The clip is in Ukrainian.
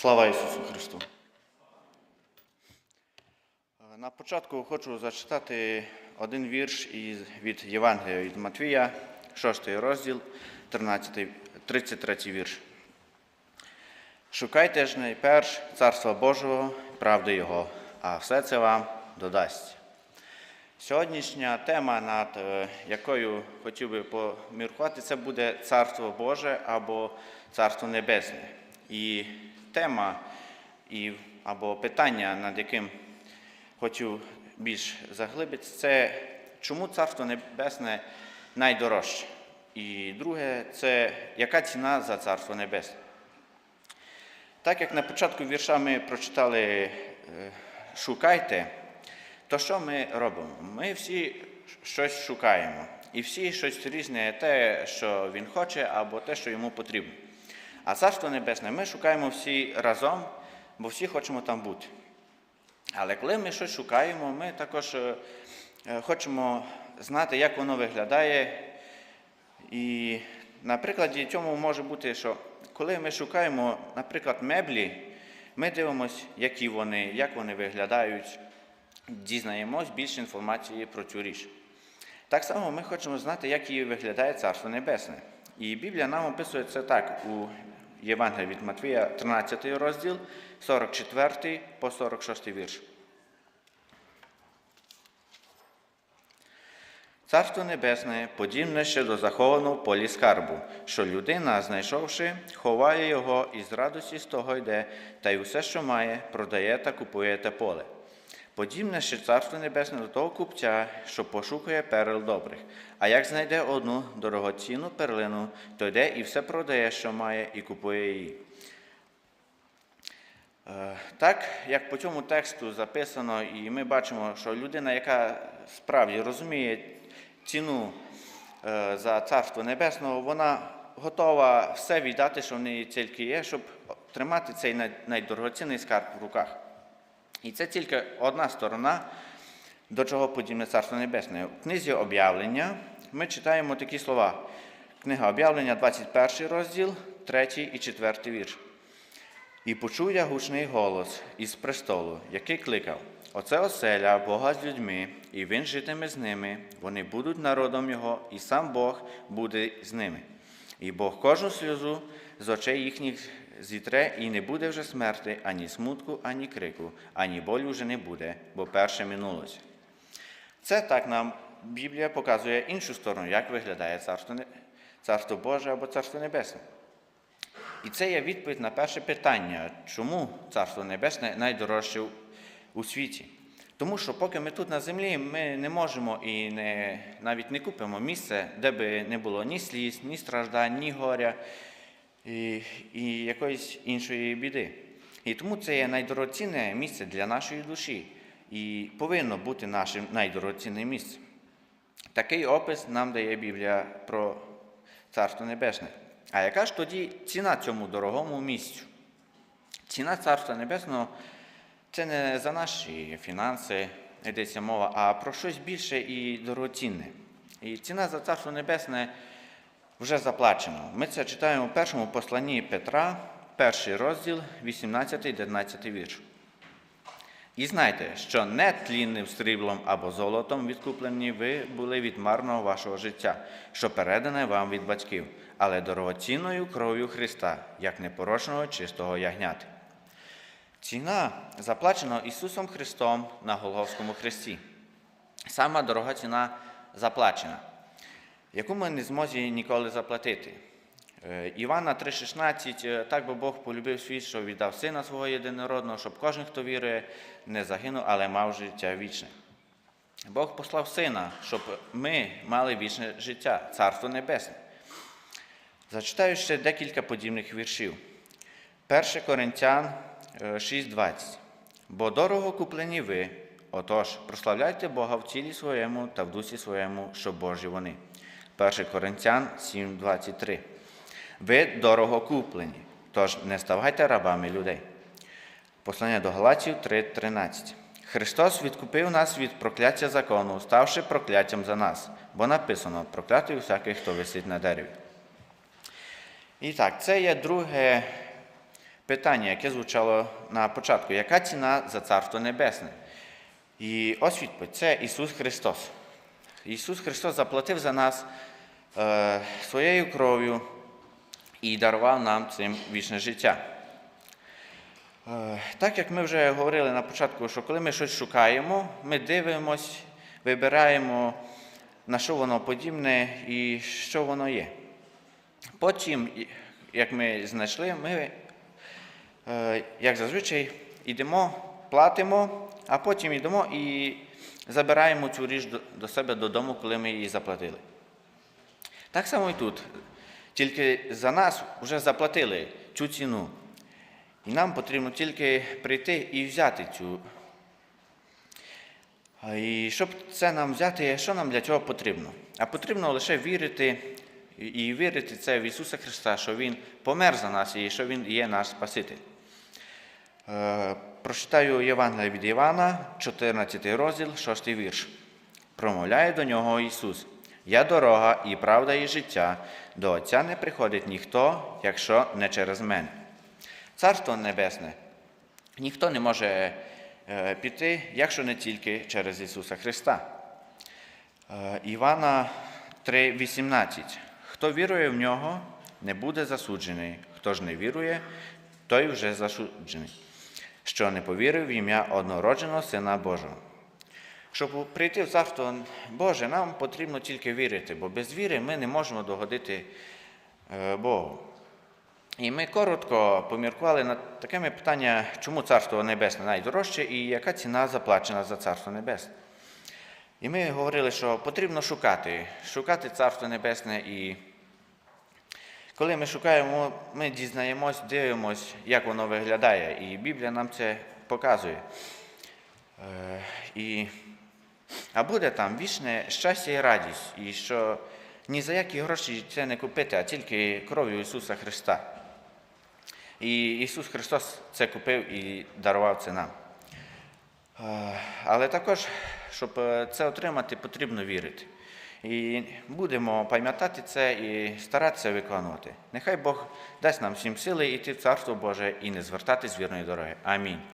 Слава Ісусу Христу! На початку хочу зачитати один вірш від Євангелія від Матвія, 6 розділ, 13, 33 вірш. Шукайте ж найперш Царства Божого, правди Його, а все це вам додасть. Сьогоднішня тема, над е, якою хотів би поміркувати, це буде Царство Боже або Царство Небесне. І тема і, або питання, над яким хотів більш заглибитися, це чому Царство Небесне найдорожче? І друге, це яка ціна за Царство Небесне? Так як на початку вірша ми прочитали е, шукайте, то що ми робимо? Ми всі щось шукаємо. І всі щось різне, те, що він хоче, або те, що йому потрібно. А Царство Небесне ми шукаємо всі разом, бо всі хочемо там бути. Але коли ми щось шукаємо, ми також е, е, хочемо знати, як воно виглядає. І на прикладі цьому може бути, що коли ми шукаємо, наприклад, меблі, ми дивимося, які вони, як вони виглядають, дізнаємось більше інформації про цю річ. Так само ми хочемо знати, як її виглядає Царство Небесне. І Біблія нам описує це так у Євангелії від Матвія, 13 розділ, 44 по 46 вірш. Царство Небесне подібне ще до захованого полі скарбу, що людина, знайшовши, ховає його і з радості з того йде, та й усе, що має, продає та купує те поле. Подібне ще царство небесне до того купця, що пошукує перел добрих. А як знайде одну дорогоцінну перлину, то йде і все продає, що має, і купує її. Е, Так, як по цьому тексту записано, і ми бачимо, що людина, яка справді розуміє ціну е, за царство небесного, вона готова все віддати, що в неї тільки є, щоб тримати цей найдорогоцінний скарб в руках. І це тільки одна сторона, до чого подібне Царство Небесне. У книзі об'явлення ми читаємо такі слова. Книга об'явлення, 21 розділ, 3 і 4 вірш. І почув я гучний голос із престолу, який кликав: Оце оселя Бога з людьми, і він житиме з ними, вони будуть народом Його, і сам Бог буде з ними. І Бог кожну сльозу з очей їхніх зітре, і не буде вже смерти, ані смутку, ані крику, ані болю вже не буде, бо перше минулося. Це так нам Біблія показує іншу сторону, як виглядає Царство, Царство Боже або Царство Небесне. І це є відповідь на перше питання, чому Царство Небесне найдорожче у світі. Тому що поки ми тут на землі, ми не можемо і не, навіть не купимо місце, де би не було ні сліз, ні страждань, ні горя і, і якоїсь іншої біди. І тому це є найдорогоцінне місце для нашої душі і повинно бути нашим найдорогоцінним місцем. Такий опис нам дає Біблія про Царство Небесне. А яка ж тоді ціна цьому дорогому місцю? Ціна Царства Небесного це не за наші фінанси йдеться мова, а про щось більше і дорогоцінне. І ціна за Царство Небесне вже заплачена. Ми це читаємо в першому посланні Петра, перший розділ, 18-19 вірш. І знайте, що не тлінним сріблом або золотом відкуплені ви були від марного вашого життя, що передане вам від батьків, але дорогоцінною кров'ю Христа, як непорочного чистого ягняти. Ціна заплачена Ісусом Христом на Голговському хресті. Сама дорога ціна заплачена, яку ми не зможемо ніколи заплатити. Е, Івана 3,16 е, так би Бог полюбив світ, що віддав сина свого єдинородного, щоб кожен, хто вірує, не загинув, але мав життя вічне. Бог послав сина, щоб ми мали вічне життя, Царство Небесне. Зачитаю ще декілька подібних віршів. 1 Коринтян е, 6,20. Бо дорого куплені ви, отож, прославляйте Бога в тілі своєму та в дусі своєму, що Божі вони. 1 Коринтян 7,23. Ви дорого куплені, тож не ставайте рабами людей. Послання до Галатів 3:13. Христос відкупив нас від прокляття закону, ставши прокляттям за нас, бо написано: проклятий усякий, хто висить на дереві. І так, це є друге питання, яке звучало на початку: яка ціна за Царство Небесне? І ось відповідь це Ісус Христос. Ісус Христос заплатив за нас е, своєю кров'ю і дарував нам цим вічне життя. Е, Так як ми вже говорили на початку, що коли ми щось шукаємо, ми дивимось, вибираємо, на що воно подібне і що воно є. Потім, як ми знайшли, ми, е, як зазвичай, йдемо, платимо, а потім йдемо і забираємо цю річ до- себе додому, коли ми її заплатили. Так само і тут. Тільки за нас вже заплатили цю ціну. І нам потрібно тільки прийти і взяти цю. І щоб це нам взяти, що нам для цього потрібно? А потрібно лише вірити і- і вірити це в Ісуса Христа, що Він помер за нас і що Він є наш Спаситель. Прочитаю Євангелія від Івана, 14 розділ, 6 вірш. Промовляє до нього Ісус: Я дорога і правда, і життя. До Отця не приходить ніхто, якщо не через мене. Царство Небесне ніхто не може е, піти, якщо не тільки через Ісуса Христа. Е, Івана 3,18. Хто вірує в нього, не буде засуджений. Хто ж не вірує, той вже засуджений, що не повірив в ім'я однородженого Сина Божого. Щоб прийти в Царство Боже, нам потрібно тільки вірити, бо без віри ми не можемо догодити е, Богу. І ми коротко поміркували над такими питаннями, чому Царство Небесне найдорожче і яка ціна заплачена за Царство Небесне. І ми говорили, що потрібно шукати, шукати Царство Небесне. І коли ми шукаємо, ми дізнаємось, дивимось, як воно виглядає. І Біблія нам це показує. Е, І, а буде там вічне щастя і радість, і що ні за які гроші це не купити, а тільки кров'ю Ісуса Христа. І Ісус Христос це купив і дарував це нам. Е, Але також, щоб е, це отримати, потрібно вірити. І будемо пам'ятати це і старатися виконувати. Нехай Бог дасть нам всім сили йти в Царство Боже і не звертати з вірної дороги. Амінь.